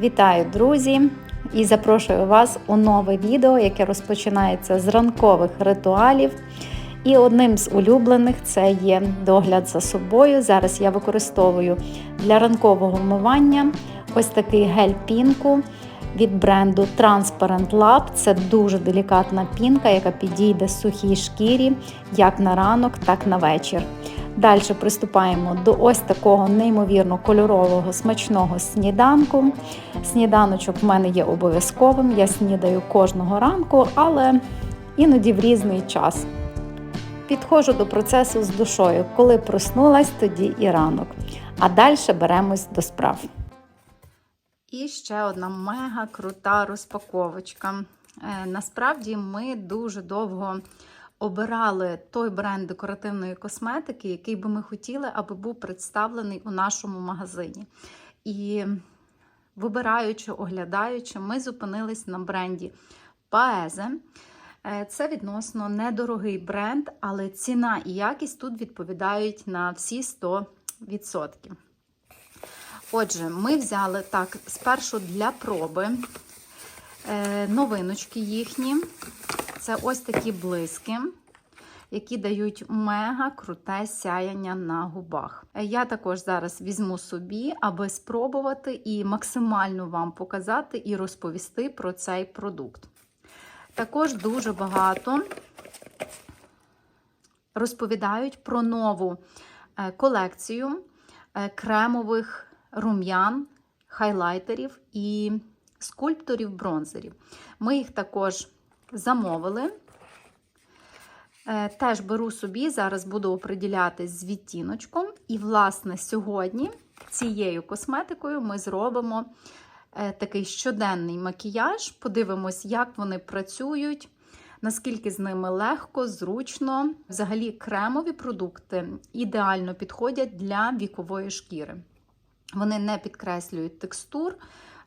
Вітаю, друзі! І запрошую вас у нове відео, яке розпочинається з ранкових ритуалів. І одним з улюблених це є догляд за собою. Зараз я використовую для ранкового вмивання ось такий гель пінку від бренду Transparent Lab. Це дуже делікатна пінка, яка підійде сухій шкірі як на ранок, так на вечір. Далі приступаємо до ось такого неймовірно кольорового смачного сніданку. Сніданочок в мене є обов'язковим. Я снідаю кожного ранку, але іноді в різний час. Підходжу до процесу з душою. Коли проснулась, тоді і ранок. А далі беремось до справ. І ще одна мега крута розпаковочка. Е, насправді ми дуже довго обирали той бренд декоративної косметики, який би ми хотіли, аби був представлений у нашому магазині. І вибираючи, оглядаючи, ми зупинились на бренді Paese. Е, Це відносно недорогий бренд, але ціна і якість тут відповідають на всі 100%. Отже, ми взяли так, спершу для проби е, новиночки їхні. Це ось такі блиски, які дають мега круте сяяння на губах. Я також зараз візьму собі, аби спробувати і максимально вам показати і розповісти про цей продукт. Також дуже багато розповідають про нову колекцію кремових рум'ян, хайлайтерів і скульпторів бронзерів. Ми їх також замовили. Теж беру собі, зараз буду оприділятись з відтіночком. І, власне, сьогодні цією косметикою ми зробимо такий щоденний макіяж. Подивимось, як вони працюють, наскільки з ними легко, зручно. Взагалі, кремові продукти ідеально підходять для вікової шкіри. Вони не підкреслюють текстур,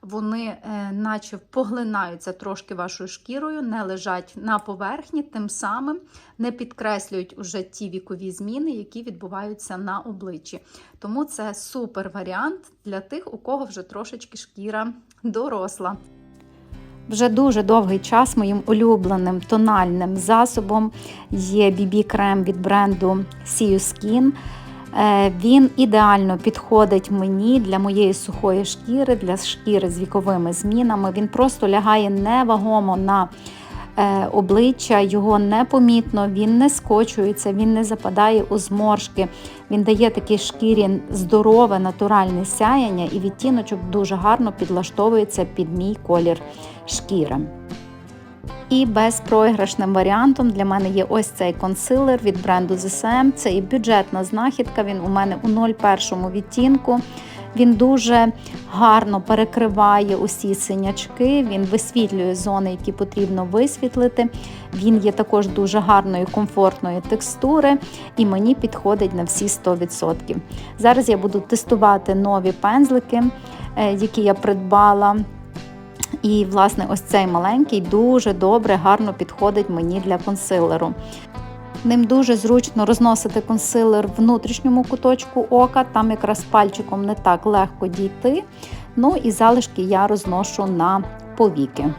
вони, е, наче поглинаються трошки вашою шкірою, не лежать на поверхні, тим самим не підкреслюють уже ті вікові зміни, які відбуваються на обличчі. Тому це супер варіант для тих, у кого вже трошечки шкіра доросла. Вже дуже довгий час моїм улюбленим тональним засобом є BB-крем від бренду Skin. Він ідеально підходить мені для моєї сухої шкіри, для шкіри з віковими змінами. Він просто лягає невагомо на обличчя, його непомітно, він не скочується, він не западає у зморшки. Він дає такій шкірі здорове, натуральне сяяння, і відтіночок дуже гарно підлаштовується під мій колір шкіри. І безпроіграшним варіантом для мене є ось цей консилер від бренду ZSM. Це і бюджетна знахідка. Він у мене у 01 відтінку. Він дуже гарно перекриває усі синячки, він висвітлює зони, які потрібно висвітлити. Він є також дуже гарної, комфортної текстури і мені підходить на всі 100%. Зараз я буду тестувати нові пензлики, які я придбала. І, власне, ось цей маленький дуже добре, гарно підходить мені для консилеру. Ним дуже зручно розносити консилер в внутрішньому куточку ока, там якраз пальчиком не так легко дійти. Ну і залишки я розношу на повіки.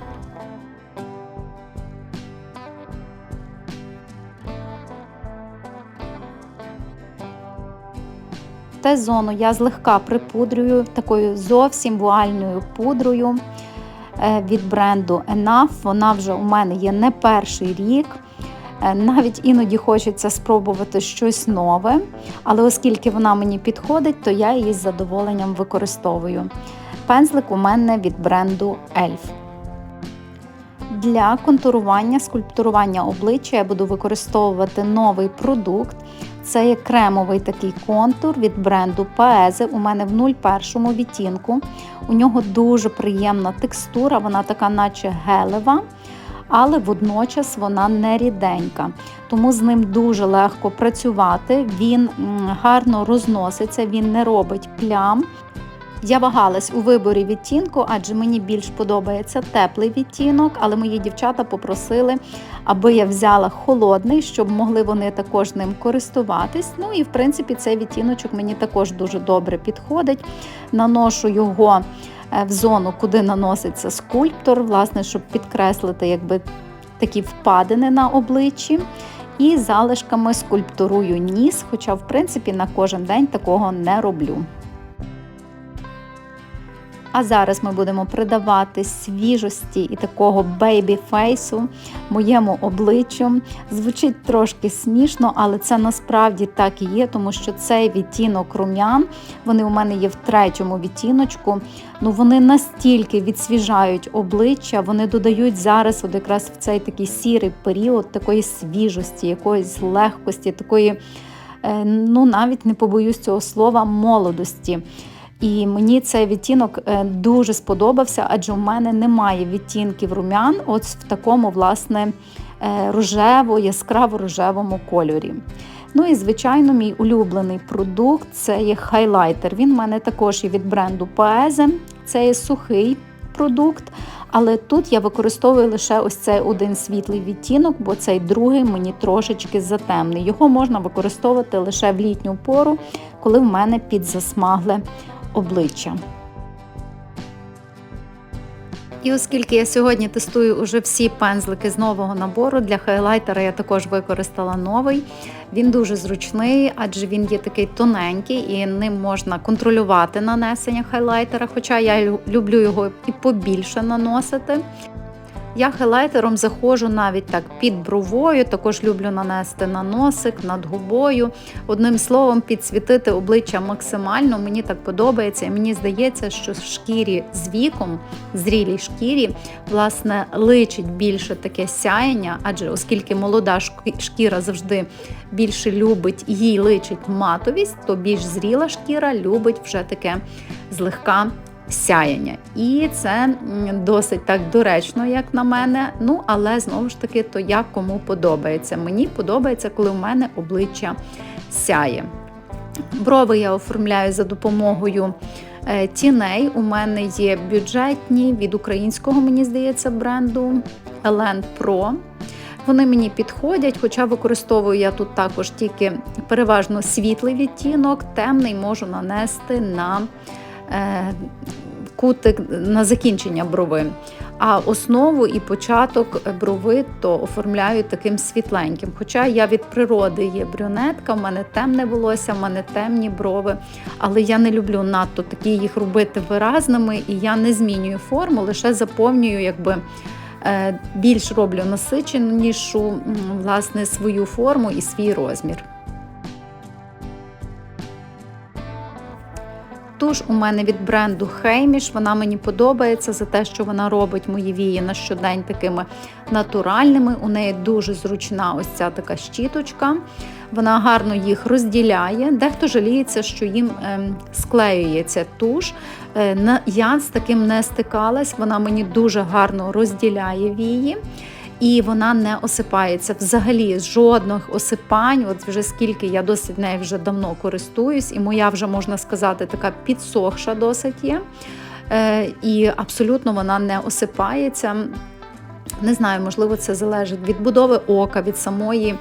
Т-зону я злегка припудрюю такою зовсім вуальною пудрою від бренду Enough. Вона вже у мене є не перший рік. Навіть іноді хочеться спробувати щось нове, але оскільки вона мені підходить, то я її з задоволенням використовую. Пензлик у мене від бренду Elf. Для контурування, скульптурування обличчя я буду використовувати новий продукт. Це є кремовий такий контур від бренду Paese. У мене в 01 відтінку. У нього дуже приємна текстура, вона така, наче гелева, але водночас вона не ріденька. Тому з ним дуже легко працювати. Він гарно розноситься, він не робить плям. Я вагалась у виборі відтінку, адже мені більш подобається теплий відтінок, але мої дівчата попросили, аби я взяла холодний, щоб могли вони також ним користуватись. Ну і в принципі цей відтіночок мені також дуже добре підходить. Наношу його е, в зону, куди наноситься скульптор, власне, щоб підкреслити якби такі впадини на обличчі. І залишками скульптурую ніс, хоча, в принципі, на кожен день такого не роблю. А зараз ми будемо придавати свіжості і такого бейбі-фейсу моєму обличчю. Звучить трошки смішно, але це насправді так і є, тому що цей відтінок рум'ян, вони у мене є в третьому відтіночку. Ну вони настільки відсвіжають обличчя, вони додають зараз, от якраз в цей такий сірий період, такої свіжості, якоїсь легкості, такої, е, ну навіть не побоюсь цього слова, молодості. І мені цей відтінок е, дуже сподобався, адже в мене немає відтінків рум'ян от в такому, власне, е, рожево, яскраво рожевому кольорі. Ну і, звичайно, мій улюблений продукт це є хайлайтер. Він в мене також є від бренду Paese. Це є сухий продукт, але тут я використовую лише ось цей один світлий відтінок, бо цей другий мені трошечки затемний. Його можна використовувати лише в літню пору, коли в мене підзасмагле обличчя. І оскільки я сьогодні тестую уже всі пензлики з нового набору, для хайлайтера я також використала новий. Він дуже зручний, адже він є такий тоненький і ним можна контролювати нанесення хайлайтера, хоча я люблю його і побільше наносити. Я хайлайтером заходжу навіть так під бровою, також люблю нанести на носик, над губою. Одним словом, підсвітити обличчя максимально. Мені так подобається. Мені здається, що в шкірі з віком, зрілій шкірі, власне, личить більше таке сяєння, адже оскільки молода шкіра завжди більше любить, їй личить матовість, то більш зріла шкіра любить вже таке злегка сяяння. І це досить так доречно, як на мене. Ну, але знову ж таки, то як кому подобається. Мені подобається, коли в мене обличчя сяє. Брови я оформляю за допомогою е, тіней. У мене є бюджетні від українського, мені здається, бренду Elen Pro. Вони мені підходять, хоча використовую я тут також тільки переважно світлий відтінок, темний можу нанести на кутик на закінчення брови. А основу і початок брови то оформляю таким світленьким. Хоча я від природи є брюнетка, в мене темне волосся, в мене темні брови, але я не люблю надто такі їх робити виразними, і я не змінюю форму, лише заповнюю, якби е, більш роблю насиченішу власне свою форму і свій розмір. Туш у мене від бренду Хейміш. Вона мені подобається за те, що вона робить мої вії на щодень такими натуральними. У неї дуже зручна ось ця така щіточка. Вона гарно їх розділяє. Дехто жаліється, що їм ем, склеюється туш. Е, я з таким не стикалась, вона мені дуже гарно розділяє вії і вона не осипається. Взагалі жодних осипань. От вже скільки я досить нею вже давно користуюсь, і моя вже можна сказати, така підсохша досить є. Е, І абсолютно вона не осипається. Не знаю, можливо, це залежить від будови ока, від самої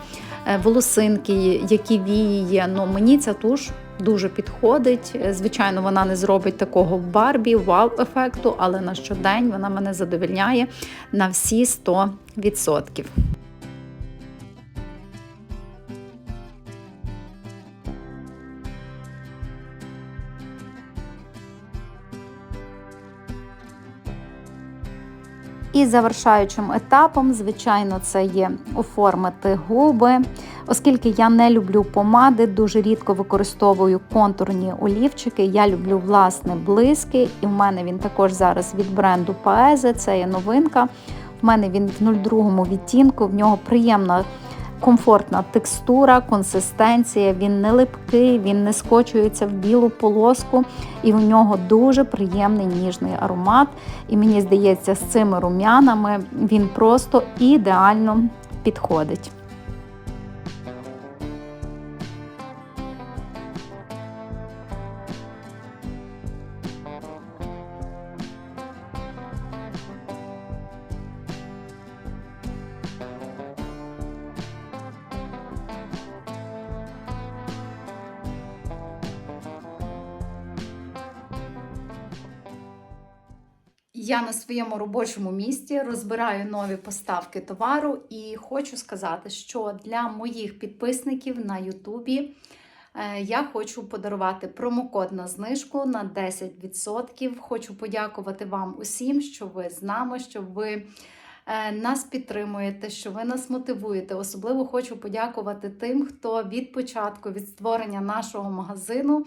е, волосинки, які вії є. Ну мені ця туш дуже підходить. Звичайно, вона не зробить такого Барбі, вау-ефекту, але на щодень вона мене задовільняє на всі 100%. Завершаючим етапом, звичайно, це є оформити губи. Оскільки я не люблю помади, дуже рідко використовую контурні олівчики. Я люблю власне блиски, і в мене він також зараз від бренду Paese, це є новинка. В мене він в 02 відтінку, в нього приємна комфортна текстура, консистенція, він не липкий, він не скочується в білу полоску, і у нього дуже приємний ніжний аромат. І мені здається, з цими рум'янами він просто ідеально підходить. Своєму робочому місці розбираю нові поставки товару і хочу сказати, що для моїх підписників на Ютубі е, я хочу подарувати промокод на знижку на 10%. Хочу подякувати вам усім, що ви з нами, що ви е, нас підтримуєте, що ви нас мотивуєте. Особливо хочу подякувати тим, хто від початку, від створення нашого магазину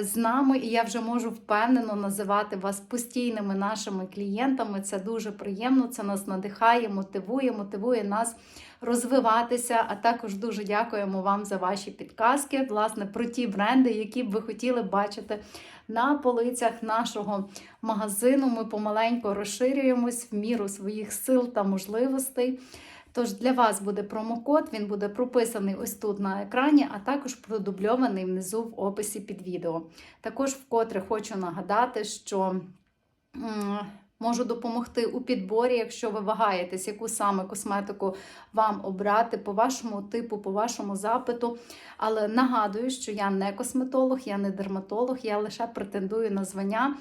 з нами, і я вже можу впевнено називати вас постійними нашими клієнтами. Це дуже приємно. Це нас надихає, мотивує, мотивує нас розвиватися. А також дуже дякуємо вам за ваші підказки, власне, про ті бренди, які б ви хотіли бачити на полицях нашого магазину. Ми помаленьку розширюємось в міру своїх сил та можливостей. Тож для вас буде промокод, він буде прописаний ось тут на екрані, а також продубльований внизу в описі під відео. Також вкотре хочу нагадати, що можу допомогти у підборі, якщо ви вагаєтесь, яку саме косметику вам обрати по вашому типу, по вашому запиту. Але нагадую, що я не косметолог, я не дерматолог, я лише претендую на звання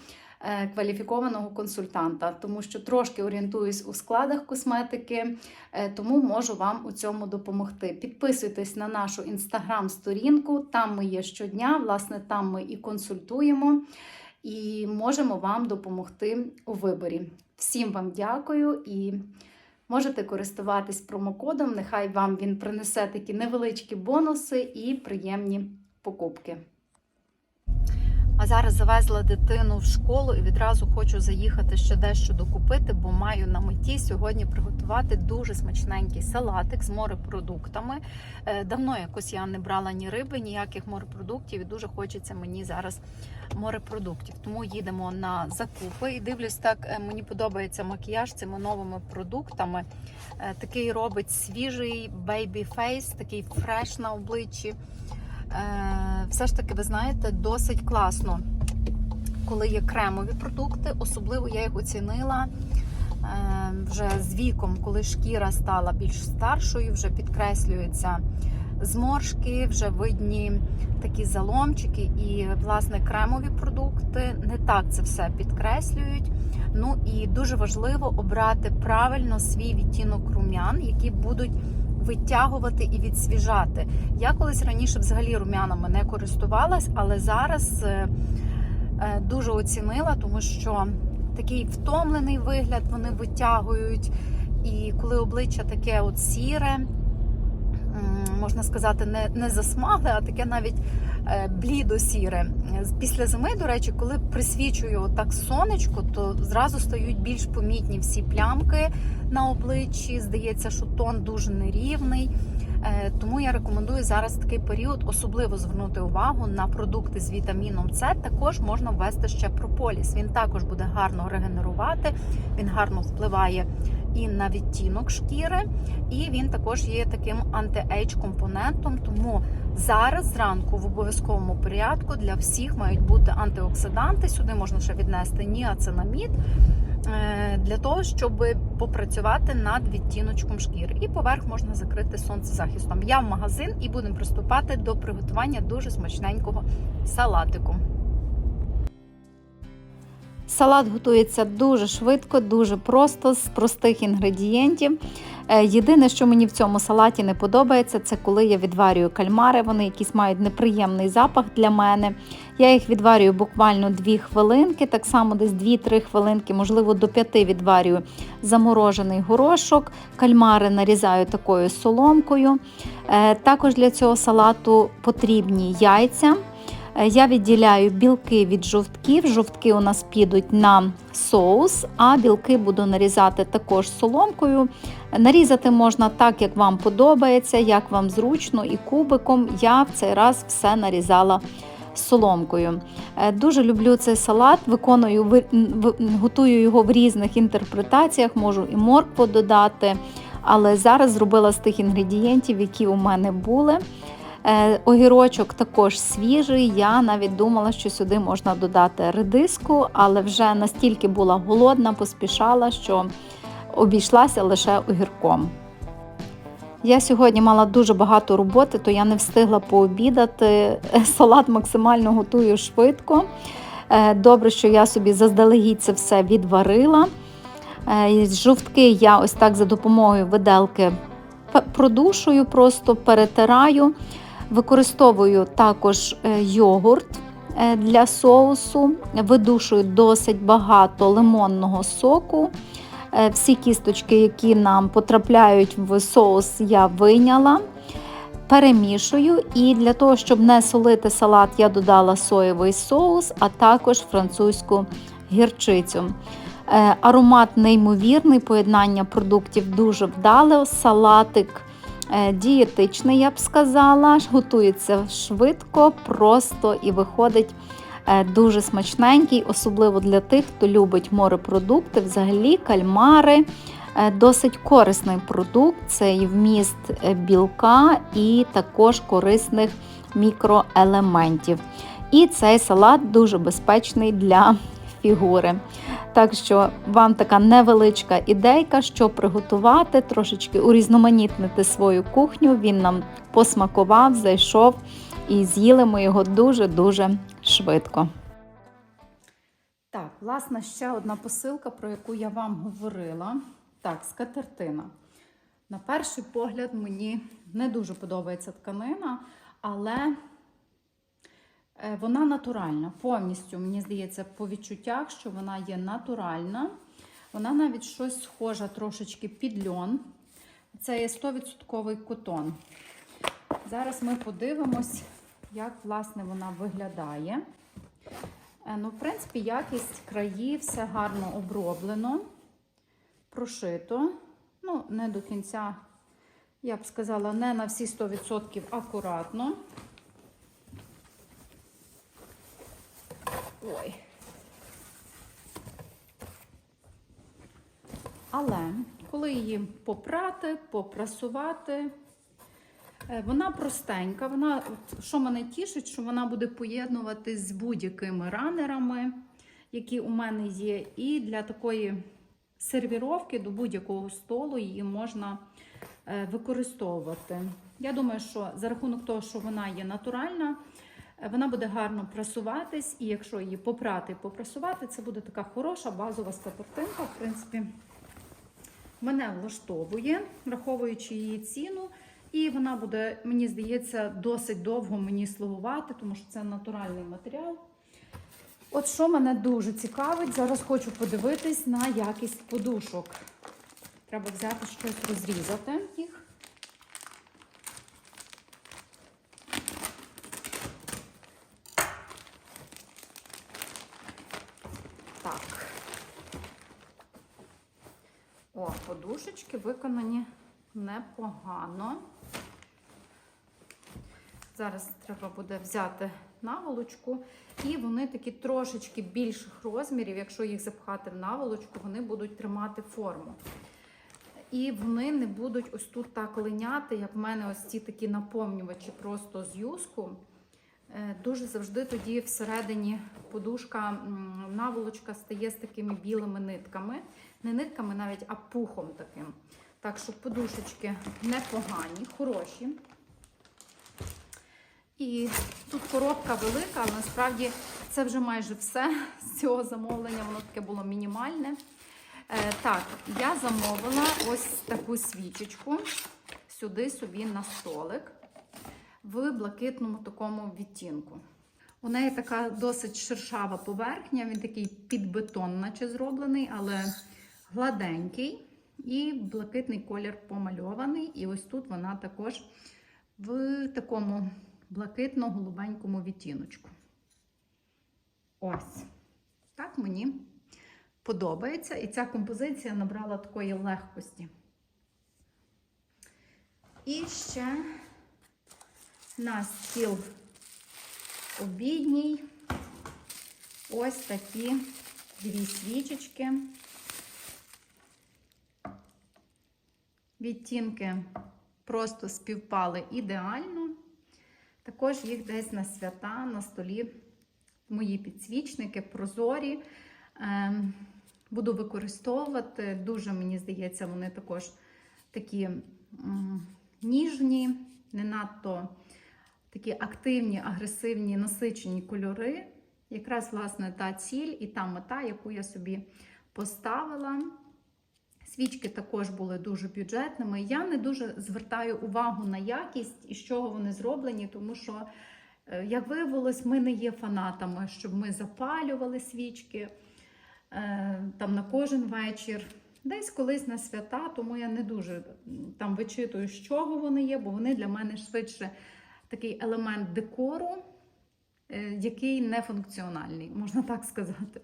кваліфікованого консультанта, тому що трошки орієнтуюсь у складах косметики, е, тому можу вам у цьому допомогти. Підписуйтесь на нашу інстаграм-сторінку, там ми є щодня, власне, там ми і консультуємо, і можемо вам допомогти у виборі. Всім вам дякую і можете користуватись промокодом. Нехай вам він принесе такі невеличкі бонуси і приємні покупки. А зараз завезла дитину в школу і відразу хочу заїхати ще дещо докупити, бо маю на меті сьогодні приготувати дуже смачненький салатик з морепродуктами. Е, Давно якось я не брала ні риби, ніяких морепродуктів, і дуже хочеться мені зараз морепродуктів. Тому їдемо на закупи і дивлюсь, так е, мені подобається макіяж цими новими продуктами. Е, Такий робить свіжий бейбі фейс, такий фреш на обличчі. Е, все ж таки, ви знаєте, досить класно, коли є кремові продукти. Особливо я їх оцінила е, вже з віком, коли шкіра стала більш старшою, вже підкреслюються зморшки, вже видні такі заломчики. І, власне, кремові продукти не так це все підкреслюють. Ну і дуже важливо обрати правильно свій відтінок рум'ян, які будуть витягувати і відсвіжати. Я колись раніше взагалі рум'янами не користувалась, але зараз е, е, дуже оцінила, тому що такий втомлений вигляд вони витягують. І коли обличчя таке от сіре, можна сказати, не, не засмагле, а таке навіть е, блідо-сіре. Після зими, до речі, коли присвічую отак сонечко, то зразу стають більш помітні всі плямки на обличчі. Здається, що тон дуже нерівний. Е, Тому я рекомендую зараз такий період особливо звернути увагу на продукти з вітаміном С. Також можна ввести ще прополіс. Він також буде гарно регенерувати, він гарно впливає і на відтінок шкіри, і він також є таким анти-ейдж компонентом. Тому зараз зранку в обов'язковому порядку для всіх мають бути антиоксиданти. Сюди можна ще віднести ніацинамід е, для того, щоб попрацювати над відтіночком шкіри. І поверх можна закрити сонцезахистом. Я в магазин і будемо приступати до приготування дуже смачненького салатику. Салат готується дуже швидко, дуже просто, з простих інгредієнтів. Е, Єдине, що мені в цьому салаті не подобається, це коли я відварюю кальмари. Вони якісь мають неприємний запах для мене. Я їх відварюю буквально 2 хвилинки, так само десь 2-3 хвилинки, можливо, до 5 відварюю заморожений горошок. Кальмари нарізаю такою соломкою. Е, Також для цього салату потрібні яйця. Е, Я відділяю білки від жовтків. Жовтки у нас підуть на соус, а білки буду нарізати також соломкою. Нарізати можна так, як вам подобається, як вам зручно, і кубиком. Я в цей раз все нарізала соломкою. Е, Дуже люблю цей салат, виконую, готую його в різних інтерпретаціях, можу і моркву додати, але зараз зробила з тих інгредієнтів, які у мене були. Е, Огірочок також свіжий. Я навіть думала, що сюди можна додати редиску, але вже настільки була голодна, поспішала, що обійшлася лише огірком. Я сьогодні мала дуже багато роботи, то я не встигла пообідати. Салат максимально готую швидко. Е, Добре, що я собі заздалегідь це все відварила. Е, Жовтки я ось так за допомогою виделки продушую, просто перетираю. Використовую також е, йогурт е, для соусу, видушую досить багато лимонного соку. Е, Всі кісточки, які нам потрапляють в соус, я вийняла. Перемішую і для того, щоб не солити салат, я додала соєвий соус, а також французьку гірчицю. Аромат неймовірний, поєднання продуктів дуже вдале. Салатик дієтичний, я б сказала. Готується швидко, просто і виходить е, дуже смачненький, особливо для тих, хто любить морепродукти, взагалі кальмари. Е, Досить корисний продукт, це і вміст е, білка і також корисних мікроелементів. І цей салат дуже безпечний для фігури. Так що вам така невеличка ідейка, що приготувати, трошечки урізноманітнити свою кухню. Він нам посмакував, зайшов і з'їли ми його дуже-дуже швидко. Так, власне, ще одна посилка, про яку я вам говорила. Так, скатертина. На перший погляд, мені не дуже подобається тканина, але вона натуральна. Повністю, мені здається, по відчуттях, що вона є натуральна. Вона навіть щось схожа трошечки під льон. Це є 100% котон. Зараз ми подивимось, як власне вона виглядає. Е, Ну, в принципі, якість краї, все гарно оброблено, прошито. Ну, не до кінця, я б сказала, не на всі 100% акуратно. Ой. Але коли її попрати, попрасувати, е, вона простенька. Вона, що мене тішить, що вона буде поєднуватись з будь-якими ранерами, які у мене є. І для такої сервіровки до будь-якого столу її можна е, використовувати. Я думаю, що за рахунок того, що вона є натуральна, вона буде гарно прасуватись, і якщо її попрати і попрасувати, це буде така хороша базова скатертинка. В принципі, мене влаштовує, враховуючи її ціну. І вона буде, мені здається, досить довго мені слугувати, тому що це натуральний матеріал. От що мене дуже цікавить, зараз хочу подивитись на якість подушок. Треба взяти щось розрізати їх. Так. О, подушечки виконані непогано. Зараз треба буде взяти наволочку, і вони такі трошечки більших розмірів. Якщо їх запхати в наволочку, вони будуть тримати форму. І вони не будуть ось тут так линяти, як в мене ось ці такі наповнювачі просто з юску. Е, Дуже завжди тоді всередині подушка, наволочка стає з такими білими нитками. Не нитками навіть, а пухом таким. Так що подушечки непогані, хороші. І тут коробка велика, але насправді це вже майже все з цього замовлення. Воно таке було мінімальне. Е, так, я замовила ось таку свічечку сюди собі на столик в блакитному такому відтінку. У неї така досить шершава поверхня, він такий під бетон, наче зроблений, але гладенький. І блакитний колір помальований. І ось тут вона також в такому блакитно-голубенькому відтіночку. Ось. Так мені подобається. І ця композиція набрала такої легкості. І ще на стіл обідній ось такі дві свічечки. Відтінки просто співпали ідеально. Також їх десь на свята на столі мої підсвічники прозорі. Ем, Буду використовувати. Дуже, мені здається, вони також такі ніжні, не надто такі активні, агресивні, насичені кольори. якраз власне та ціль і та мета, яку я собі поставила. Свічки також були дуже бюджетними. Я не дуже звертаю увагу на якість і з чого вони зроблені, тому що, е, як виявилось, ми не є фанатами, щоб ми запалювали свічки е, там на кожен вечір. Десь колись на свята, тому я не дуже там вичитую, з чого вони є, бо вони для мене швидше такий елемент декору, е, який не функціональний, можна так сказати.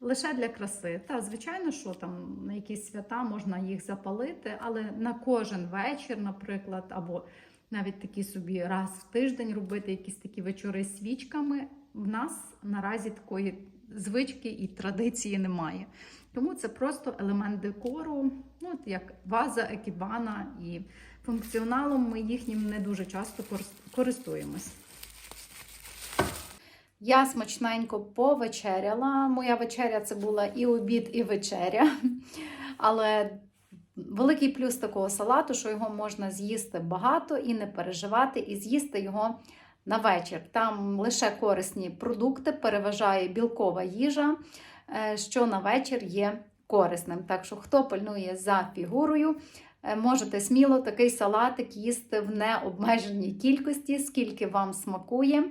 Лише для краси. Та, звичайно, що там на якісь свята можна їх запалити, але на кожен вечір, наприклад, або навіть такі собі раз в тиждень робити якісь такі вечори свічками. В нас наразі такої звички і традиції немає. Тому це просто елемент декору, ну, от як ваза, екібана, і функціоналом ми їхнім не дуже часто корис- користуємось. Я смачненько повечеряла. Моя вечеря це була і обід, і вечеря. Але великий плюс такого салату, що його можна з'їсти багато і не переживати, і з'їсти його на вечір. Там лише корисні продукти, переважає білкова їжа, е, що на вечір є корисним. Так що, хто пильнує за фігурою, е, можете сміло такий салатик їсти в необмеженій кількості, скільки вам смакує.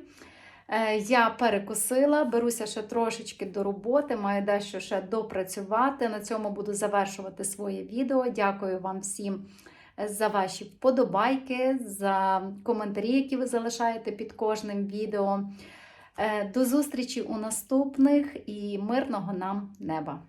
Е, Я перекусила, беруся ще трошечки до роботи, маю дещо ще допрацювати. На цьому буду завершувати своє відео. Дякую вам всім за ваші вподобайки, за коментарі, які ви залишаєте під кожним відео. Е, До зустрічі у наступних і мирного нам неба!